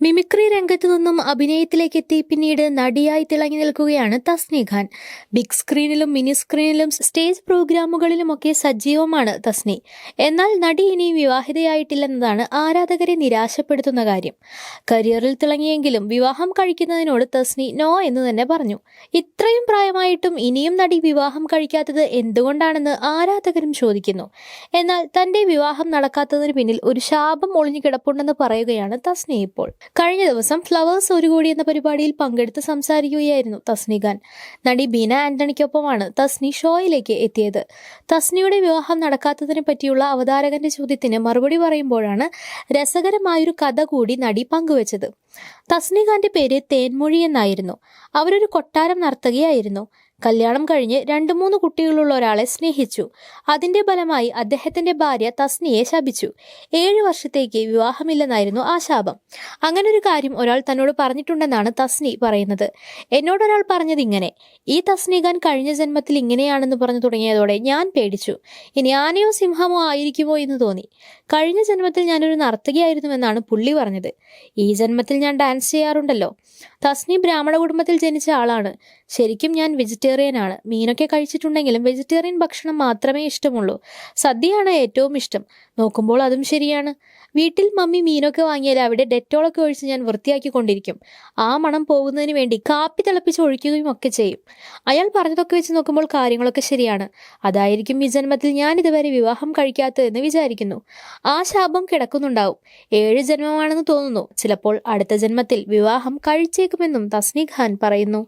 Mimicry രംഗത്തു നിന്നും അഭിനയത്തിലേക്ക് എത്തി പിന്നീട് നടിയായി തിളങ്ങി നിൽക്കുകയാണ് തസ്നി ഖാൻ. ബിഗ് സ്ക്രീനിലും മിനി സ്ക്രീനിലും സ്റ്റേജ് പ്രോഗ്രാമുകളിലുമൊക്കെ സജീവമാണ് തസ്നി. എന്നാൽ നടി ഇനി വിവാഹിതയായിട്ടില്ലെന്നതാണ് ആരാധകരെ നിരാശപ്പെടുത്തുന്ന കാര്യം. കരിയറിൽ തിളങ്ങിയെങ്കിലും വിവാഹം കഴിക്കുന്നതിനോട് തസ്നി നോ എന്ന് തന്നെ പറഞ്ഞു. ഇത്രയും പ്രായമായിട്ടും ഇനിയും നടി വിവാഹം കഴിക്കാത്തത് എന്തുകൊണ്ടാണെന്ന് ആരാധകരും ചോദിക്കുന്നു. എന്നാൽ തന്റെ വിവാഹം നടക്കാത്തതിന് പിന്നിൽ ഒരു ശാപം ഒളിഞ്ഞു കിടപ്പുണ്ടെന്ന് പറയുകയാണ് തസ്നി ഇപ്പോൾ. കഴിഞ്ഞ ദിവസം ഫ്ലവേഴ്സ് ഒരു കോടി എന്ന പരിപാടിയിൽ പങ്കെടുത്ത് സംസാരിക്കുകയായിരുന്നു തസ്നി ഖാൻ. നടി ബീന ആന്റണിക്കൊപ്പമാണ് തസ്നി ഷോയിലേക്ക് എത്തിയത്. തസ്നിയുടെ വിവാഹം നടക്കാത്തതിനെ പറ്റിയുള്ള അവതാരകന്റെ ചോദ്യത്തിന് മറുപടി പറയുമ്പോഴാണ് രസകരമായൊരു കഥ കൂടി നടി പങ്കുവച്ചത്. തസ്നി ഖാന്റെ പേര് തേൻമൊഴി എന്നായിരുന്നു. അവരൊരു കൊട്ടാരം നർത്തകിയായിരുന്നു കല്യാണം കഴിഞ്ഞ് രണ്ടു മൂന്ന് കുട്ടികളുള്ള ഒരാളെ സ്നേഹിച്ചു. അതിന്റെ ഫലമായി അദ്ദേഹത്തിന്റെ ഭാര്യ തസ്നിയെ ശപിച്ചു. ഏഴു വർഷത്തേക്ക് വിവാഹമില്ലെന്നായിരുന്നു ആ ശാപം അങ്ങനെ ഒരു കാര്യം ഒരാൾ തന്നോട് പറഞ്ഞിട്ടുണ്ടെന്നാണ് തസ്നി പറയുന്നത്. എന്നോടൊരാൾ പറഞ്ഞത് ഇങ്ങനെ ഈ തസ്നി ഖാൻ കഴിഞ്ഞ ജന്മത്തിൽ ഇങ്ങനെയാണെന്ന് പറഞ്ഞു തുടങ്ങിയതോടെ ഞാൻ പേടിച്ചു. ഇനി ആനയോ സിംഹമോ ആയിരിക്കുമോ എന്ന് തോന്നി. കഴിഞ്ഞ ജന്മത്തിൽ ഞാനൊരു നർത്തകിയായിരുന്നുവെന്നാണ് പുള്ളി പറഞ്ഞത്. ഈ ജന്മത്തിൽ ഞാൻ ഡാൻസ് ചെയ്യാറുണ്ടല്ലോ. തസ്നി ബ്രാഹ്മണ കുടുംബത്തിൽ ജനിച്ച ആളാണ്. ശരിക്കും ഞാൻ വെജിറ്റേറിയൻ ആണ്. മീനൊക്കെ കഴിച്ചിട്ടുണ്ടെങ്കിലും വെജിറ്റേറിയൻ ഭക്ഷണം മാത്രമേ ഇഷ്ടമുള്ളൂ. സദ്യയാണ് ഏറ്റവും ഇഷ്ടം. നോക്കുമ്പോൾ അതും ശരിയാണ്. വീട്ടിൽ മമ്മി മീനൊക്കെ വാങ്ങിയാൽ അവിടെ ഡെറ്റോളൊക്കെ ഒഴിച്ച് ഞാൻ വൃത്തിയാക്കി കൊണ്ടിരിക്കും. ആ മണം പോകുന്നതിന് വേണ്ടി കാപ്പി തിളപ്പിച്ച് ഒഴിക്കുകയും ഒക്കെ ചെയ്യും. അയാൾ പറഞ്ഞതൊക്കെ വെച്ച് നോക്കുമ്പോൾ കാര്യങ്ങളൊക്കെ ശരിയാണ്. അതായിരിക്കും ഈ ജന്മത്തിൽ ഞാൻ ഇതുവരെ വിവാഹം കഴിക്കാത്തതെന്ന് വിചാരിക്കുന്നു. ആ ശാപം കിടക്കുന്നുണ്ടാവും. ഏഴ് ജന്മമാണെന്ന് തോന്നുന്നു. ചിലപ്പോൾ അടുത്ത ജന്മത്തിൽ വിവാഹം കഴിച്ചേക്കുമെന്നും തസ്നി ഖാൻ പറയുന്നു